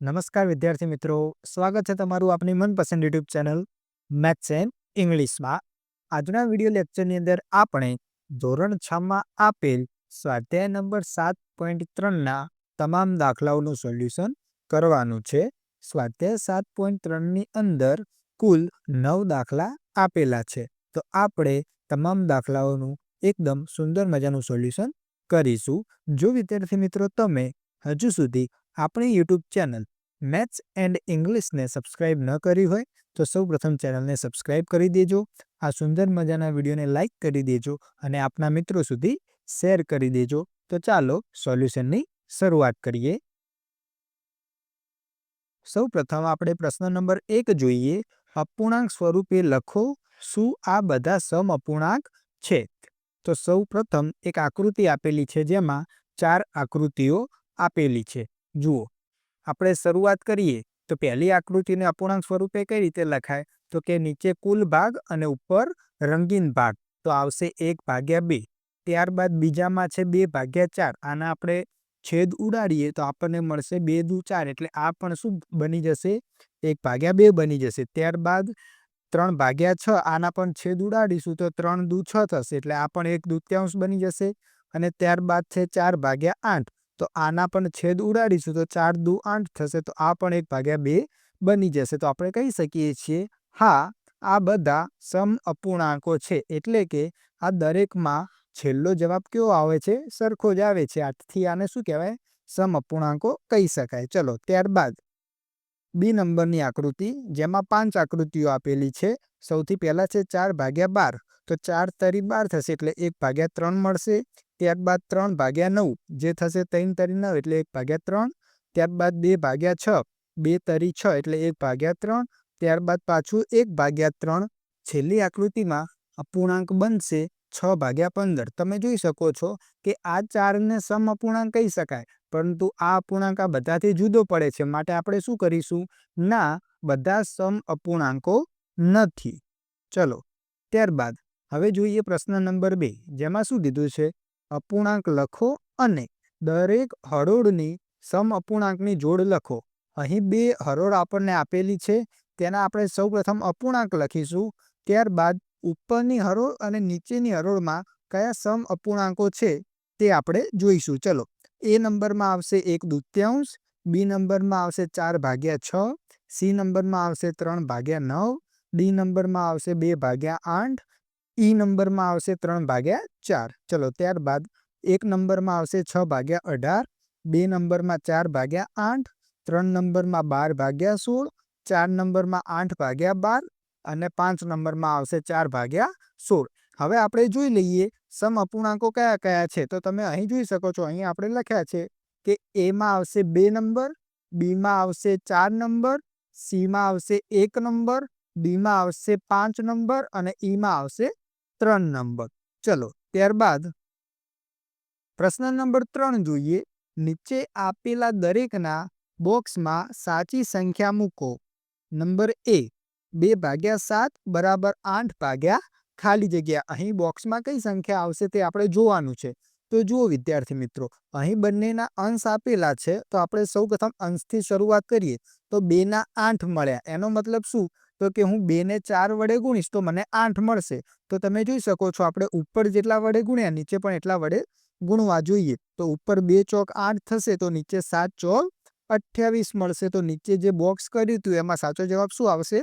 નમસ્કાર વિદ્યાર્થી મિત્રો, સ્વાગત છે તમારું આપની મનપસંદ યુટ્યુબ ચેનલ મેથ્સ એન્ડ ઇંગ્લિશમાં. આજના વીડિયો લેક્ચરની અંદર આપણે ધોરણ છ માં આપેલ સ્વાધ્યાય નંબર સાત પોઈન્ટ ત્રણના તમામ દાખલાઓનું સોલ્યુશન કરવાનું છે. સ્વાધ્યાય સાત પોઈન્ટ ત્રણની અંદર કુલ નવ દાખલા આપેલા છે. તો આપણે તમામ દાખલાઓનું એકદમ સુંદર મજાનું સોલ્યુશન કરીશું. જો વિદ્યાર્થી મિત્રો તમે હજુ સુધી આપણી યુટ્યુબ ચેનલ મેથ્સ એન્ડ ઇંગ્લિશને સબસ્ક્રાઇબ ન કરી હોય તો સૌ પ્રથમ ચેનલને સબસ્ક્રાઇબ કરી દેજો. આ સુંદર મજાના વિડીયોને લાઇક કરી દેજો અને આપના મિત્રો સુધી શેર કરી દેજો. તો ચાલો સોલ્યુશનની શરૂઆત કરીએ. સૌ પ્રથમ આપણે પ્રશ્ન નંબર એક જોઈએ. અપૂર્ણાંક સ્વરૂપે લખો શું આ બધા સમ અપૂર્ણાંક છે? તો સૌ પ્રથમ એક આકૃતિ આપેલી છે જેમાં ચાર આકૃતિઓ આપેલી છે. જુઓ, આપણે શરૂઆત કરીએ તો પહેલી આકૃતિને અપૂર્ણાંક સ્વરૂપે કઈ રીતે લખાય? તો કે નીચે કુલ ભાગ અને ઉપર રંગીન ભાગ. તો આવશે એક ભાગ્યા બે. ત્યારબાદ બીજામાં છે બે ભાગ્યા ચાર. આના આપણે છેદ ઉડાડીએ તો આપણને મળશે બે દુ ચાર. એટલે આ પણ શું બની જશે? એક ભાગ્યા બે બની જશે. ત્યારબાદ ત્રણ ભાગ્યા છ, આના પણ છેદ ઉડાડીશું તો ત્રણ દુ છ થશે. એટલે આ પણ એક દૂત્યાંશ બની જશે. અને ત્યારબાદ છે ચાર ભાગ્યા આઠ. તો આના પણ છેદ ઉડાડીશું તો ચાર દુ આઠ થશે તો આ પણ એક ભાગ્યા બે બની જશે. તો આપણે કહી શકીએ છીએ, હા, આ બધા સમ અપૂર્ણાંકો છે. એટલે કે આ દરેકમાં છેલ્લો જવાબ કેવો આવે છે? સરખો જ આવે છે. આથી આને શું કહેવાય? સમ અપૂર્ણાંકો કહી શકાય. ચલો, ત્યારબાદ બી નંબરની આકૃતિ, જેમાં પાંચ આકૃતિઓ આપેલી છે. સૌથી પહેલાં છે ચાર ભાગ્યા બાર. તો ચાર તરી બાર થશે એટલે એક ભાગ્યા ત્રણ મળશે. ત્યારબાદ ત્રણ ભાગ્યા નવ, જે થશે ત્રણ તરી નવ એટલે એક ભાગ્યા ત્રણ. ત્યારબાદ બે ભાગ્યા છ, બે તરી છ એટલે એક ભાગ્યા ત્રણ. ત્યારબાદ પાછું એક ભાગ્યા ત્રણ. છેલ્લી આકૃતિમાં અપૂર્ણાંક બનશે છ ભાગ્યા પંદર. તમે જોઈ શકો છો કે આ ચારને સમ અપૂર્ણાંક કહી શકાય, પરંતુ આ અપૂર્ણાંક આ બધાથી જુદો પડે છે. માટે આપણે શું કરીશું? ના, બધા સમ અપૂર્ણાંકો નથી. ચલો, ત્યારબાદ હવે જોઈએ પ્રશ્ન નંબર બે, જેમાં શું દીધું છે? અપૂર્ણાંક લખો અને દરેક હરોળની સમ અપૂર્ણાંકની જોડ લખો. અહીં બે હરોળ આપણને આપેલી છે, તેના આપણે સૌપ્રથમ અપૂર્ણાંક લખીશું. ત્યારબાદ ઉપરની હરોળ અને નીચેની હરોળમાં કયા સમ અપૂર્ણાંકો છે તે આપણે જોઈશું. ચલો, એ નંબરમાં આવશે એક દૂત્યાંશ, બી નંબરમાં આવશે ચાર ભાગ્યા છ, સી નંબરમાં આવશે ત્રણ ભાગ્યા નવ, ડી નંબરમાં આવશે બે ભાગ્યા આઠ ઈ નંબરમાં આવશે ત્રણ ભાગ્યા ચાર. ચલો, ત્યારબાદ એક નંબરમાં આવશે છ ભાગ્યા અઢાર, બે નંબરમાં ચાર ભાગ્યા આઠ, ત્રણ નંબરમાં બાર ભાગ્યા સોળ, ચાર નંબરમાં આઠ ભાગ્યા બાર અને પાંચ નંબરમાં આવશે ચાર ભાગ્યા સોળ. હવે આપણે જોઈ લઈએ સમ અપૂર્ણાંકો કયા કયા છે. તો તમે અહીં જોઈ શકો છો, અહીં આપણે લખ્યા છે કે એમાં આવશે બે નંબર બીમાં આવશે ચાર નંબર સીમાં આવશે એક નંબર ડીમાં આવશે પાંચ નંબર અને ઈમાં આવશે ત્રણ નંબર. ચલો, ત્યારબાદ પ્રશ્ન નંબર ત્રણ જોઈએ. નીચે આપેલા દરેકના બોક્સમાં સાચી સંખ્યા મૂકો. નંબર એ, બે ભાગ્યા સાત બરાબર આઠ ભાગ્યા ખાલી જગ્યા. અહીં બોક્સમાં કઈ સંખ્યા આવશે તે આપણે જોવાનું છે. તો જુઓ વિદ્યાર્થી મિત્રો, અહીં બંનેના અંશ આપેલા છે. તો આપણે સૌપ્રથમ અંશથી શરૂઆત કરીએ. તો બેના આઠ મળ્યા. એનો મતલબ શું? તો કે હું બેને ચાર વડે ગુણીશ તો મને આઠ મળશે. તો તમે જોઈ શકો છો આપણે ઉપર જેટલા વડે ગુણ્યા નીચે પણ એટલા વડે ગુણવા જોઈએ. તો ઉપર બે ચોક આઠ થશે તો નીચે સાત ચોક અઠ્યાવીસ મળશે. તો નીચે જે બોક્સ કર્યું હતું એમાં સાચો જવાબ શું આવશે?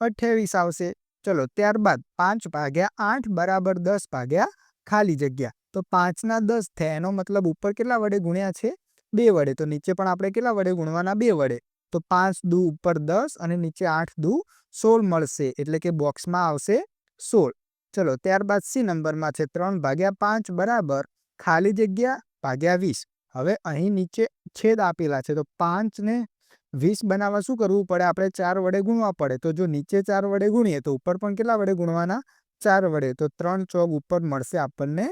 અઠ્યાવીસ આવશે. ચલો ત્યારબાદ પાંચ ભાગ્યા આઠ બરાબર દસ ભાગ્યા ખાલી જગ્યા. તો પાંચના દસ થયા. એનો મતલબ ઉપર કેટલા વડે ગુણ્યા છે? બે વડે. તો નીચે પણ આપણે કેટલા વડે ગુણવાના? બે વડે. તો પાંચ દુ ઉપર દસ અને નીચે આઠ દુ સોળ મળશે, એટલે કે બોક્સમાં આવશે સોળ. ચલો, ત્યારબાદ સી નંબરમાં છે ત્રણ ભાગ્યા પાંચ બરાબર ખાલી જગ્યા ભાગ્યા વીસ. હવે અહીં નીચે છેદ આપેલા છે, તો પાંચ ને વીસ બનાવવા શું કરવું પડે? આપણે ચાર વડે ગુણવા પડે. તો જો નીચે ચાર વડે ગુણીએ, તો ઉપર પણ કેટલા વડે ગુણવાના? ચાર વડે. તો ત્રણ ચોક ઉપર મળશે આપણને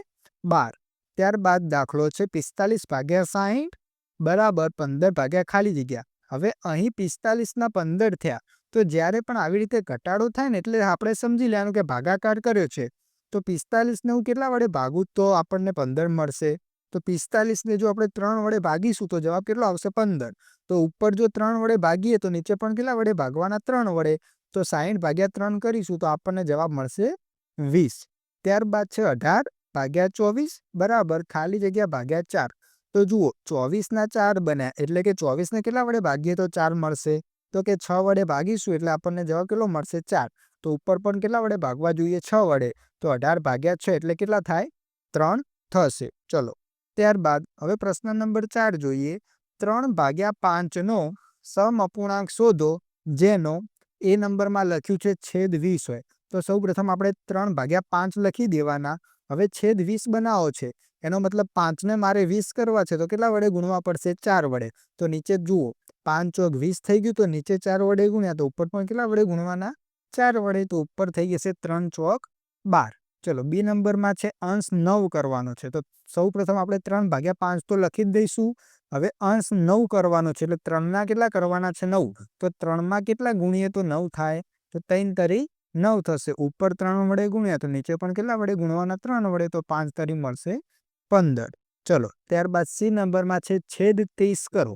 બાર. ત્યારબાદ દાખલો છે પિસ્તાલીસ ભાગ્યા સાહીઠ બરાબર પંદર ભાગ્યા ખાલી જગ્યા. હવે અહીં પિસ્તાલીસના પંદર થયા. તો જ્યારે પણ આવી રીતે ઘટાડો થાય ને, એટલે આપણે સમજી લેવાનું કે ભાગાકાર કર્યો છે, તો પિસ્તાલીસને હું કેટલા વડે ભાગું? તો આપણને પંદર મળશે. તો પિસ્તાલીસને જો આપણે ત્રણ વડે ભાગીશું, તો જવાબ કેટલો આવશે? પંદર. તો ઉપર જો ત્રણ વડે ભાગીએ, તો નીચે પણ કેટલા વડે? ભાગવાના ત્રણ વડે. તો સાહીઠ ભાગ્યા ત્રણ કરીશું, તો આપણને જવાબ મળશે વીસ. ત્યારબાદ છે અઢાર ભાગ્યા ચોવીસ, બરાબર. ખાલી જગ્યા ભાગ્યા ચાર. તો જુઓ, ચોવીસના ચાર બન્યા, એટલે કે ચોવીસને કેટલા વડે ભાગીએ? તો ચાર મળશે. તો કે છ વડે ભાગીશું એટલે આપણને જવાબ કેટલો મળશે? ચાર. તો ઉપર પણ કેટલા વડે ભાગવા જોઈએ? છ વડે. તો અઢાર ભાગ્યા છ એટલે કેટલા થાય? ત્રણ થશે. ચલો. ત્યારબાદ હવે પ્રશ્ન નંબર ચાર જોઈએ. ત્રણ ભાગ્યા પાંચનો સમઅપૂર્ણાંક શોધો, જેનો એ નંબરમાં લખ્યું છે છેદ વીસ હોય. તો સૌ પ્રથમ આપણે ત્રણ ભાગ્યા પાંચ લખી દેવાના. હવે છેદ વીસ બનાવો છે. એનો મતલબ પાંચને મારે વીસ કરવા છે, તો કેટલા વડે ગુણવા પડશે? ચાર વડે. તો નીચે જુઓ, પાંચ ચોક વીસ થઈ ગયું, તો નીચે ચાર વડે ગુણ્યા, તો ઉપર પણ કેટલા વડે ગુણવાના? ચાર વડે, તો ઉપર થઈ જશે ત્રણ ચોક બાર. ચલો, બી નંબરમાં છે, અંશ નવ કરવાનો છે. તો સૌ પ્રથમ આપણે ત્રણ ભાગ્યા પાંચ તો લખી જ દઈશું. હવે અંશ નવ કરવાનો છે, એટલે ત્રણના કેટલા કરવાના છે? નવ. તો ત્રણમાં કેટલા ગુણીએ, તો નવ થાય. તો ત્રણ તરી નવ થશે. ઉપર ત્રણ વડે ગુણ્યા, તો નીચે પણ કેટલા વડે ગુણવાના? ત્રણ વડે, તો પાંચ તરી મળશે. પંદર. ચલો, ત્યારબાદ સી નંબરમાં છે છેદ ત્રીસ કરો.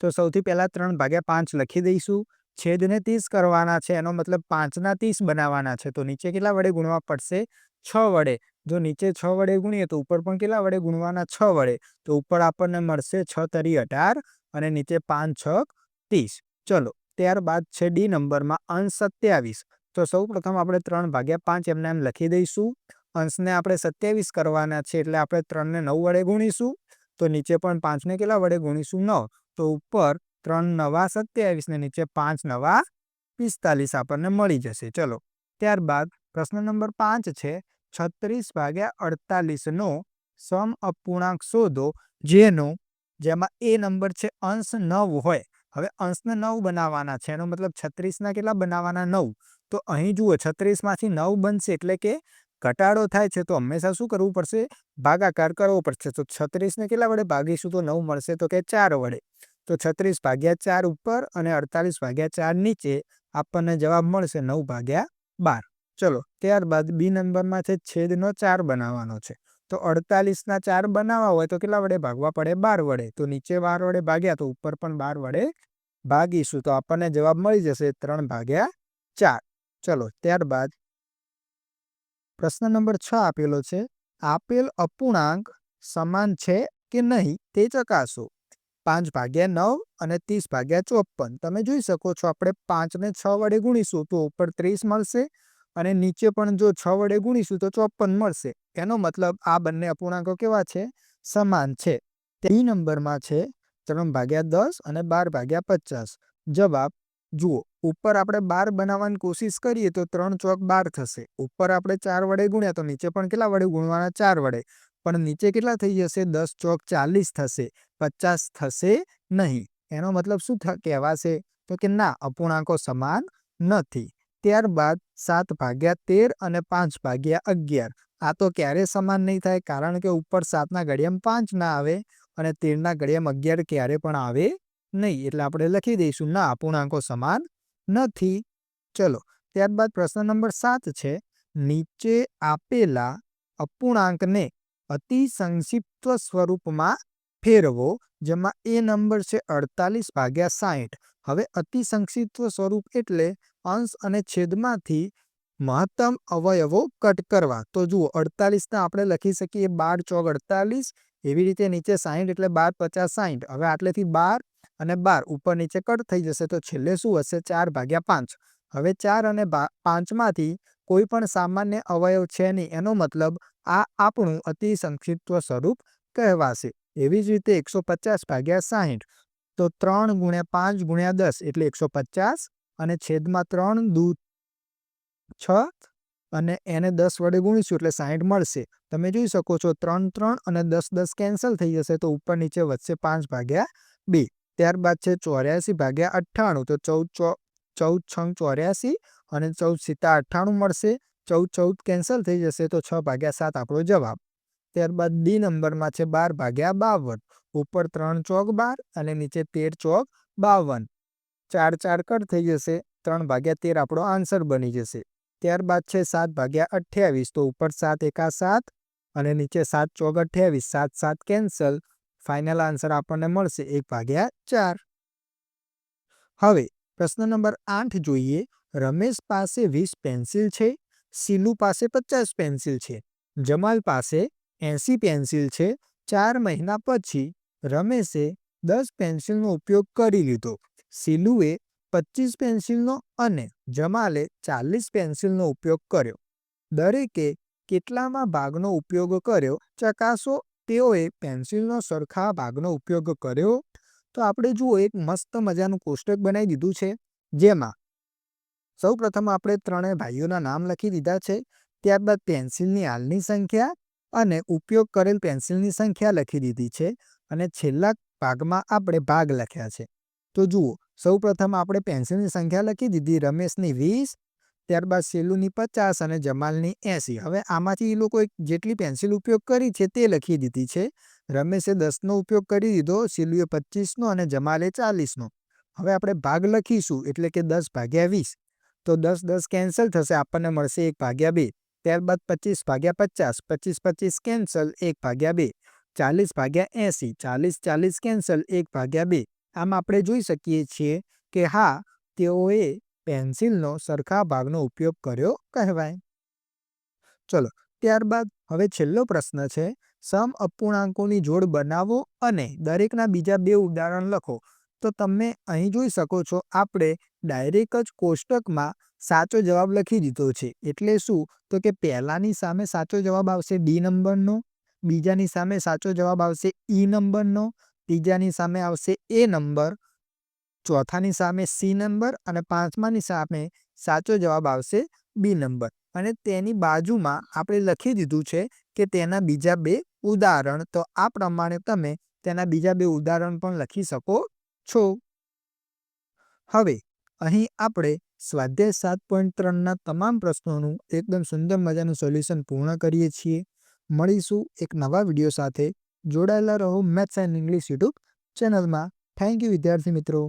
તો સૌથી પહેલા ત્રણ ભાગ્યા પાંચ લખી દઈશું. છેદને ત્રીસ કરવાના છે, એનો મતલબ પાંચના ત્રીસ બનાવવાના છે. તો નીચે કેટલા વડે ગુણવા પડશે? છ વડે. જો નીચે છ વડે ગુણીએ તો ઉપર પણ કેટલા વડે ગુણવાના? છ વડે. તો ઉપર આપણને મળશે છ તરી અઢાર અને નીચે પાંચ, છ, ત્રીસ. ચલો, ત્યારબાદ છે ડી નંબરમાં અંશ સત્યાવીસ. તો સૌ પ્રથમ આપણે ત્રણ ભાગ્યા પાંચ એમને એમ લખી દઈશું. અંશને આપણે સત્યાવીસ કરવાના છે એટલે આપણે ત્રણને નવ વડે ગુણીશું. તો નીચે પણ પાંચને કેટલા વડે ગુણીશું? નવ. તો ઉપર ત્રણ નવા સત્યાવીસ ને નીચે પાંચ નવા પિસ્તાલીસ આપણને મળી જશે. ચલો, ત્યારબાદ પ્રશ્ન નંબર પાંચ છે, છત્રીસ ભાગ્યા અડતાલીસનો સમ અપૂર્ણાંક શોધો, જેનો, જેમાં એ નંબર છે અંશ નવ હોય. હવે અંશને નવ બનાવવાના છે, એનો મતલબ છત્રીસના કેટલા બનાવવાના? નવ. તો અહીં જુઓ, છત્રીસમાંથી નવ બનશે એટલે કે ઘટાડો થાય છે, તો હંમેશા શું કરવું પડશે? ભાગાકાર કરવો પડશે. તો છત્રીસને કેટલા વડે ભાગીશું? તો નવ મળશે. તો કે ચાર વડે. તો છત્રીસ ભાગ્યા ચાર ઉપર અને અડતાલીસ ભાગ્યા ચાર નીચે આપણને જવાબ મળશે નવ ભાગ્યા બાર. ચલો, ત્યારબાદ બી નંબરમાં છે, છેદનો ચાર બનાવવાનો છે. તો અડતાલીસના ચાર બનાવવા હોય તો કેટલા વડે ભાગવા પડે? બાર વડે. તો નીચે બાર વડે ભાગ્યા તો ઉપર પણ બાર વડે ભાગીશું. તો આપણને જવાબ મળી જશે ત્રણ ભાગ્યા ચાર. ચલો, ત્યારબાદ પ્રશ્ન નંબર છ આપેલો છે, આપેલ અપૂર્ણાંક સમાન છે કે નહીં તે ચકાસો. પાંચ ભાગ્યા નવ અને ત્રીસ ભાગ્યા ચોપન તમે જોઈ શકો છો આપણે પાંચને છ વડે ગુણીશું તો ઉપર ત્રીસ મળશે અને નીચે પણ જો છ વડે ગુણીશું તો ચોપન મળશે. એનો મતલબ આ બંને અપૂર્ણાંકો કેવા છે? સમાન છે. તે નંબરમાં છે ત્રણ ભાગ્યા દસ અને બાર ભાગ્યા પચાસ. જવાબ જુઓ, ઉપર આપણે બાર બનાવવાની કોશિશ કરીએ તો ત્રણ ચોક બાર થશે. ઉપર આપણે ચાર વડે ગુણ્યા તો નીચે પણ કેટલા વડે ગુણવાના? ચાર વડે. પણ નીચે કેટલા થઈ જશે? દસ ચોક ચાલીસ થશે. પચાસ થશે નહીં. એનો મતલબ શું કહેવાશે? તો કે ના, અપૂર્ણાંકો સમાન નથી. ત્યારબાદ સાત ભાગ્યા તેર અને પાંચ ભાગ્યા અગિયાર. આ તો ક્યારે સમાન નહીં થાય? કારણ કે ઉપર સાતના ઘડિયામાં પાંચ ના આવે અને તેરના ઘડિયામાં અગિયાર ક્યારે પણ આવે નહીં, એટલે આપણે લખી દઈશું, ના અપૂર્ણાંકો સમાન નથી. ચલો, ત્યારબાદ પ્રશ્ન નંબર સાત છે, નીચે આપેલા અપૂર્ણાંકને અતિ સંક્ષિપ્ત સ્વરૂપમાં ફેરવો, જેમાં એ નંબર છે અડતાલીસ ભાગ્યા સાહીઠ. હવે અતિ સંક્ષિપ્ત સ્વરૂપ એટલે અંશ અને છેદમાંથી મહત્તમ અવયવો કટ કરવા. તો જુઓ, અડતાલીસના આપણે લખી શકીએ બાર ચોક અડતાલીસ, એવી રીતે નીચે સાહીઠ એટલે બાર પચાસ સાહીઠ. હવે આટલેથી બાર અને બાર ઉપર નીચે કટ થઈ જશે તો છેલ્લે શું હશે? ચાર ભાગ્યા પાંચ. હવે ચાર અને પાંચમાંથી કોઈ પણ સામાન્ય અવયવ છે નહીં. એનો મતલબ આ આપણું અતિ સંક્ષિપ્ત સ્વરૂપ કહેવાશે. એવી જ રીતે એકસો પચાસ ભાગ્યા સાહીઠ. તો ત્રણ ગુણ્યા પાંચ ગુણ્યા દસ એટલે એકસો પચાસ અને છેદમાં ત્રણ દૂ છ અને એને દસ વડે ગુણીશું એટલે સાહીઠ મળશે. તમે જોઈ શકો છો ત્રણ ત્રણ અને દસ દસ કેન્સલ થઈ જશે તો ઉપર નીચે વધશે પાંચ ભાગ્યા બે. ત્યારબાદ છે ચોર્યાસી ભાગ્યા અઠ્ઠાણું. તો ચૌદ ચૌદ છંગ ચોર્યાસી અને ચૌદ સીતા અઠ્ઠાણું મળશે. ચૌદ ચૌદ કેન્સલ થઈ જશે તો છ ભાગ્યા સાત આપણો જવાબ. ત્યારબાદ ડી નંબરમાં છે બાર ભાગ્યા બાવન. ઉપર ત્રણ ચોક બાર અને નીચે તેર ચોક બાવન. ચાર ચાર કટ થઈ જશે. ત્રણ ભાગ્યા તેર આપણો આન્સર બની જશે. ત્યારબાદ છે સાત ભાગ્યા અઠ્યાવીસ. તો ઉપર સાત એકા સાત અને નીચે સાત ચોક અઠ્યાવીસ. સાત સાત કેન્સલ. ફાઇનલ આન્સર આપણને મળશે એક ભાગ્યા ચાર. હવે, પ્રશ્ન નંબર આઠ જોઈએ. રમેશ પાસે વીસ પેન્સિલ છે, સિલુ પાસે પચાસ પેન્સિલ છે, જમાલ પાસે એસી પેન્સિલ છે, ચાર મહિના પછી રમેશે દસ પેન્સિલનો ઉપયોગ કરી લીધો. સિલુએ પચીસ પેન્સિલનો અને જમાલે ચાલીસ પેન્સિલનો ઉપયોગ કર્યો. દરેકે કેટલામાં ભાગનો ઉપયોગ કર્યો, ચકાસો તેઓએ પેન્સિલનો સરખા ભાગનો ઉપયોગ કર્યો તો આપણે જુઓ એક મસ્ત મજાનું કોષ્ટક બનાવી દીધું છે, જેમાં સૌ પ્રથમ આપણે ત્રણેય ભાઈઓના નામ લખી દીધા છે, ત્યારબાદ પેન્સિલની હાલની સંખ્યા અને ઉપયોગ કરેલ પેન્સિલની સંખ્યા લખી દીધી છે અને છેલ્લા ભાગમાં આપણે ભાગ લખ્યા છે. તો જુઓ સૌ પ્રથમ આપણે પેન્સિલની સંખ્યા લખી દીધી, રમેશની વીસ ત્યારબાદ સેલુની પચાસ અને જમાલની એંસી. હવે આમાંથી એ લોકોએ જેટલી પેન્સિલ ઉપયોગ કરી છે તે લખી દીધી છે. રમેશે દસનો ઉપયોગ કરી દીધો, સેલુએ પચીસનો અને જમાલે ચાલીસનો. હવે આપણે ભાગ લખીશું, એટલે કે દસ ભાગ્યા વીસ. તો દસ દસ કેન્સલ થશે, આપણને મળશે એક ભાગ્યા બે. ત્યારબાદ પચીસ ભાગ્યા પચાસ પચીસ પચીસ કેન્સલ, એક ભાગ્યા બે. ચાલીસ ભાગ્યા એંસી, ચાલીસ ચાલીસ કેન્સલ, એક ભાગ્યા બે. આમ આપણે જોઈ શકીએ છીએ કે હા, તેઓએ પેન્સિલનો સરખા ભાગનો ઉપયોગ કર્યો કહેવાય. ચલો, ત્યારબાદ હવે છેલ્લો પ્રશ્ન છે. સમ અપૂર્ણાંકોની જોડ બનાવો અને દરેકના બીજા બે ઉદાહરણ લખો. તો તમે અહીં જોઈ શકો છો, આપણે ડાયરેક્ટ જ કોષ્ટકમાં સાચો જવાબ લખી દીધો છે. એટલે શું? તો કે પહેલાની સામે સાચો જવાબ આવશે ડી નંબરનો, બીજાની સામે સાચો જવાબ આવશે ઈ નંબરનો, ત્રીજાની સામે આવશે એ નંબર ચોથાની સામે સી નંબર અને પાંચમાની સામે સાચો જવાબ આવશે બી નંબર. અને તેની બાજુમાં આપણે લખી દીધું છે કે તેના બીજા બે ઉદાહરણ. તો આ પ્રમાણે તમે તેના બીજા બે ઉદાહરણ પણ લખી શકો છો. હવે અહીં આપણે સ્વાધ્યાય સાત પોઈન્ટ ત્રણના તમામ પ્રશ્નોનું એકદમ સુંદર મજાનું સોલ્યુશન પૂર્ણ કરીએ છીએ. મળીશું એક નવા વીડિયો સાથે. જોડાયેલા રહો મેથ્સ એન્ડ ઇંગ્લિશ યુટ્યુબ ચેનલમાં. થેન્ક યુ વિદ્યાર્થી મિત્રો.